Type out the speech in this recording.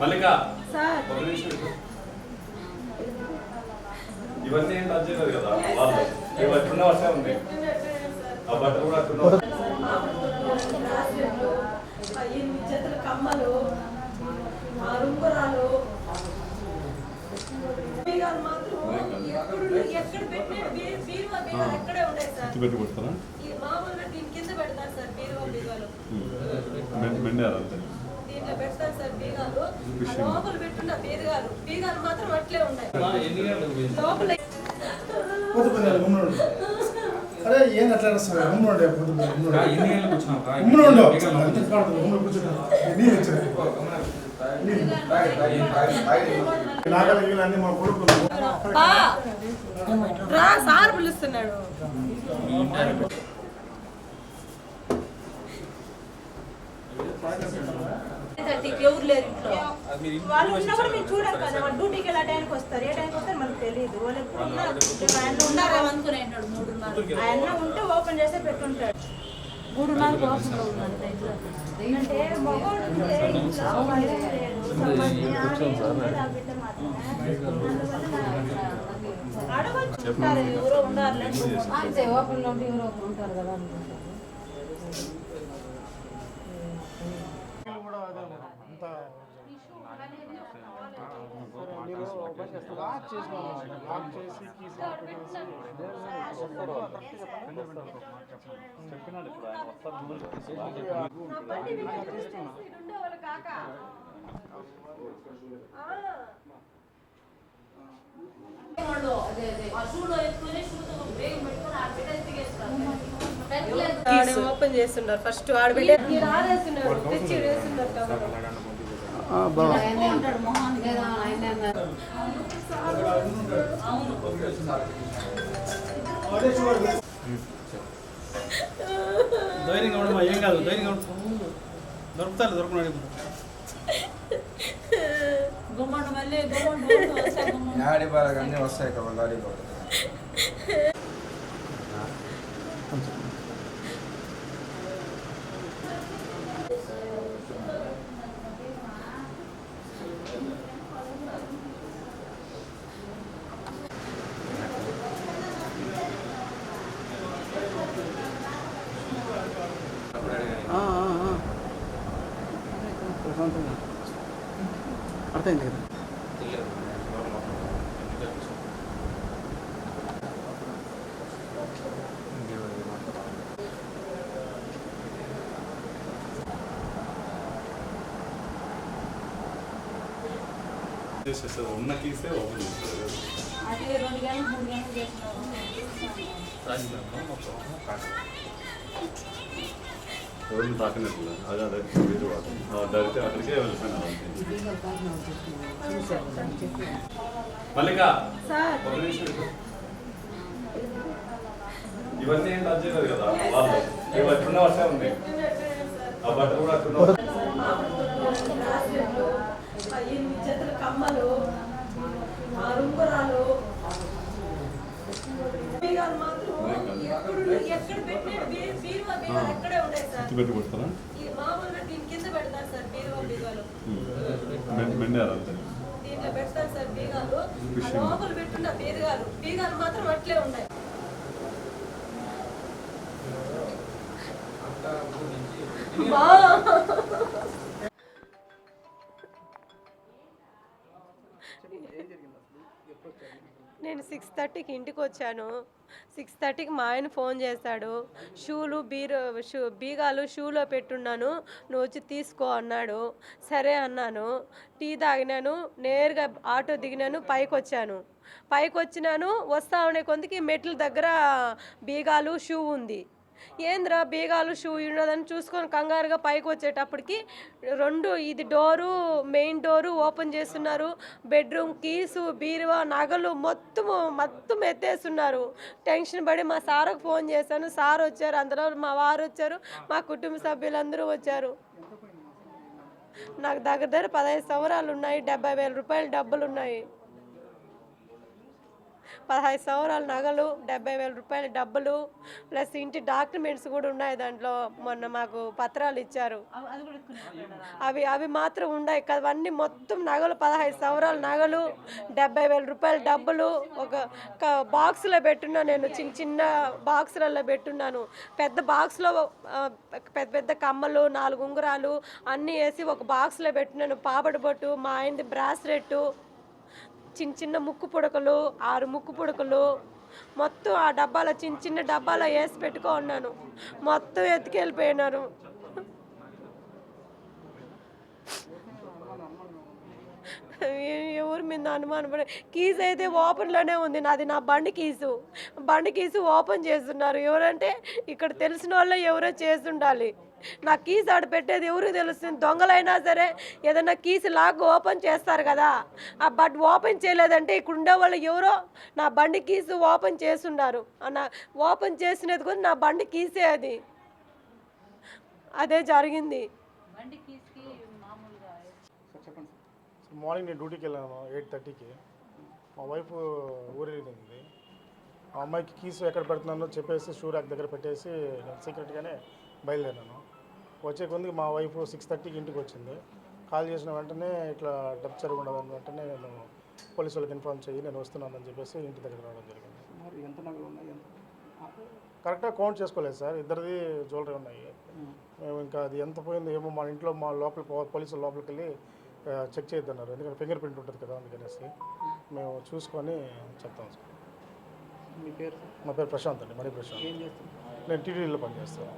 మల్లిక sir. ఒక నిమిషం ఇటు. ఇవన్నీ ఏం టచ్ చేయలేదు కదా వాళ్ళు. ఇవి అట్టున్న వర్షం ఉంది. ఆ బట్టలు కూడా అట్టున్న రాజులు, ఆ ఎనిమిది జతల కమ్మలు ఆ. రుంగురాలు బీగాలు మాత్రం ఎప్పుడు ఎక్కడ పెట్టిన ఎక్కడే ఉన్నాయి సార్ పెట్టి కొడతారా ఈ మామూలుగా దీని కింద పెడతారు సార్ బీరువా బీగాలు మెండారు అంతే. దీంట్లో పెడతారు సార్ బీగాలు. ఆ లోపల పెట్టున్న బీరుగాలు. బీగాలు మాత్రం అట్లే ఉన్నాయి. లోపల. అరే ఏం అట్లా వస్తుంది గుమ్మడి పొద్దు గుమ్మడి ఎన్ని గంటలకు వచ్చినావు? గుమ్మడి ఉండవు అంత పడుతుంది గుమ్మడి కూర్చుంటా నీళ్ళు వచ్చాయి నాగలి గీలు అన్ని మా కొడుకులు బా రా సార్ పిలుస్తున్నాడు థర్టీకి ఎవరు లేరు ఇంట్లో వాళ్ళు ఉన్నప్పుడు మేము కదా వాళ్ళు డ్యూటీకి ఎలా టైంకి వస్తారు ఏ టైంకి వస్తారు మనకు తెలియదు వాళ్ళు ఎప్పుడు ఉన్నారు ఆయన మూడున్నర ఉంటే ఓపెన్ చేస్తే పెట్టుంటాడు. ఓపెన్లో మగవాడు అడగొచ్చు. ఎవరో ఉండాలి. అంతే ఓపెన్లో ఉంటే ఎవరో ఒకరు ఉంటారు కదా అనుకుంటారు కూడా అదే అంతా మీరు లాక్ చేసుకోవాలి లాక్ చేసి కీస్ చెప్పినాడు ఇప్పుడు ఆయన వస్తారు ముందు ఉండేవాళ్ళు కాక ఓపెన్ చేస్తున్నారు ఫస్ట్ ఆడ పెట్టి ఆడేస్తున్నారు తెచ్చి వేస్తున్నారు ధైర్యంగా ఉండమా ఏం కాదు ధైర్యంగా ఉండు దొరుకుతారు దొరకనాడు ఇప్పుడు గుమ్మడి మళ్ళీ గుమ్మడి వస్తాయి గుమ్మడి ఆడి బాగా అన్నీ వస్తాయి కదా లారీ బాగా అర్థమైంది కదా చేసేస్తారు ఉన్న కీసే ఓపెన్ చేస్తారు కదా. అదే రెండు గంటలు మూడు గంటలు చేస్తున్నారు ఎవరిని తాకినట్లు అదే అదే. అక్కడికే వెళ్ళిపోయినారు మల్లిక ఒక నిమిషం ఇవన్నీ ఏం టచ్ చేయలేదు కదా? వాళ్ళు. ఇవి అట్టున్న వర్షం ఉంది ఆ బట్టలు కూడా అట్టున్న రాజులు, ఆ ఎనిమిది జతల కమ్మలు ఆ రుంగురాలు బీగాలు మాత్రం ఎప్పుడు ఎక్కడ పెట్టిన బీ- బీరువా బీగాలు ఎక్కడే ఉన్నాయి సార్ పెట్టి కొడతారా? ఈ మామూలుగా దీని కింద పెడతారు సార్ బీరువా బీగాలు మెండారు అంతే? దీంట్లో పెడతారు సార్ బీగాలు. లోపల పెట్టున్న బీరుగాలు. బీగాలు మాత్రం అట్లే ఉన్నాయి. నేను సిక్స్ థర్టీకి ఇంటికి వచ్చాను. సిక్స్ థర్టీకి మా ఆయన ఫోన్ చేశాడు. షూలు బీరు షూ బీగాలు షూలో పెట్టున్నాను. నువ్వు వచ్చి తీసుకో అన్నాడు. సరే అన్నాను. టీ తాగినాను. నేరుగా ఆటో దిగినాను. పైకి వచ్చాను. పైకి వచ్చినాను. వస్తా ఉండే కొందికి మెట్ల దగ్గర బీగాలు షూ ఉంది. ఏంద్రా బీగాలు షూ ఉన్నదని చూసుకొని కంగారుగా పైకి వచ్చేటప్పటికి రెండు ఇది డోరు మెయిన్ డోరు ఓపెన్ చేస్తున్నారు. బెడ్రూమ్ కీసు బీరువా నగలు మొత్తము మొత్తం ఎత్తేస్తున్నారు. టెన్షన్ పడి మా సార్కు ఫోన్ చేశాను. సార్ వచ్చారు అందులో మా వారు వచ్చారు మా కుటుంబ సభ్యులందరూ వచ్చారు. నాకు దగ్గర దగ్గర పదహైదు సంవత్సరాలు ఉన్నాయి డెబ్బై వేల రూపాయల డబ్బులు ఉన్నాయి. పదహైదు సంవత్సరాల నగలు డెబ్బై వేల రూపాయల డబ్బులు ప్లస్ ఇంటి డాక్యుమెంట్స్ కూడా ఉన్నాయి దాంట్లో. మొన్న మాకు పత్రాలు ఇచ్చారు. అవి అవి మాత్రం ఉన్నాయి. అవన్నీ మొత్తం నగలు పదహైదు సంవత్సరాల నగలు డెబ్బై వేల రూపాయల డబ్బులు. ఒక బాక్స్లో పెట్టున్నాను నేను చిన్న చిన్న బాక్సులలో పెట్టున్నాను. పెద్ద బాక్స్లో పెద్ద పెద్ద కమ్మలు నాలుగు ఉంగరాలు అన్నీ వేసి ఒక బాక్స్లో పెట్టినాను పాపడి బొట్టు మా ఆయనది బ్రాస్లెట్ చిన్న చిన్న ముక్కు పుడకలు ఆరు ముక్కు పుడకలు మొత్తం ఆ డబ్బాలో చిన్న చిన్న డబ్బాలో వేసి పెట్టుకో ఉన్నాను మొత్తం ఎత్తుకెళ్ళిపోయినారు. ఎవరి మీద అనుమానం పడ కీస్ అయితే ఓపెన్లోనే ఉంది. నాది నా బండి కీసు. బండి కీసు ఓపెన్ చేస్తున్నారు. ఎవరంటే ఇక్కడ తెలిసిన వాళ్ళు ఎవరో చేస్తుండాలి. నా కీస్ ఆడ పెట్టేది ఎవరు తెలుస్తుంది? దొంగలైనా సరే ఏదైనా కీస్ లాక్ ఓపెన్ చేస్తారు కదా. ఆ బట్ ఓపెన్ చేయలేదంటే ఇక్కడ ఉండే వాళ్ళు ఎవరో నా బండి కీసు ఓపెన్ చేస్తున్నారు. నా ఓపెన్ చేసినది కూడా నా బండి కీసే అది. అదే జరిగింది. బండి కీస్కి మార్నింగ్ నేను డ్యూటీకి వెళ్ళాను ఎయిట్ థర్టీకి. మా వైఫ్ ఊరెళ్ళింది ఆ అమ్మాయికి కీస్ ఎక్కడ పెడుతున్నానో చెప్పేసి షూ ర్యాక్ దగ్గర పెట్టేసి నేను సీక్రెట్గానే బయలుదేరాను. వచ్చే కొందికి మా వైఫ్ సిక్స్ థర్టీకి ఇంటికి వచ్చింది. కాల్ చేసిన వెంటనే ఇట్లా డబ్బు చెరుగు ఉండదని వెంటనే నేను పోలీసు వాళ్ళకి ఇన్ఫార్మ్ చేయి నేను వస్తున్నానని చెప్పేసి ఇంటి దగ్గర రావడం జరిగింది. మరి ఎంత నగలు ఉన్నాయి? ఎంత? కరెక్ట్గా కౌంట్ చేసుకోలేదు సార్. ఇద్దరిది జ్యువెలరీ ఉన్నాయి. మేము ఇంకా అది ఎంత పోయిందో ఏమో మా ఇంట్లో మా లోపల పో- పోలీసులు లోపలికి వెళ్ళి చెక్ చేయొద్దన్నారు. ఎందుకంటే ఫింగర్ ప్రింట్ ఉంటుంది కదా అందుకనేసి మేము చూసుకొని చెప్తాం సార్. మీ పేరు మా పేరు ప్రశాంత్ అండి మణి ప్రశాంత్. నేను టీటీడీలో పనిచేస్తాను.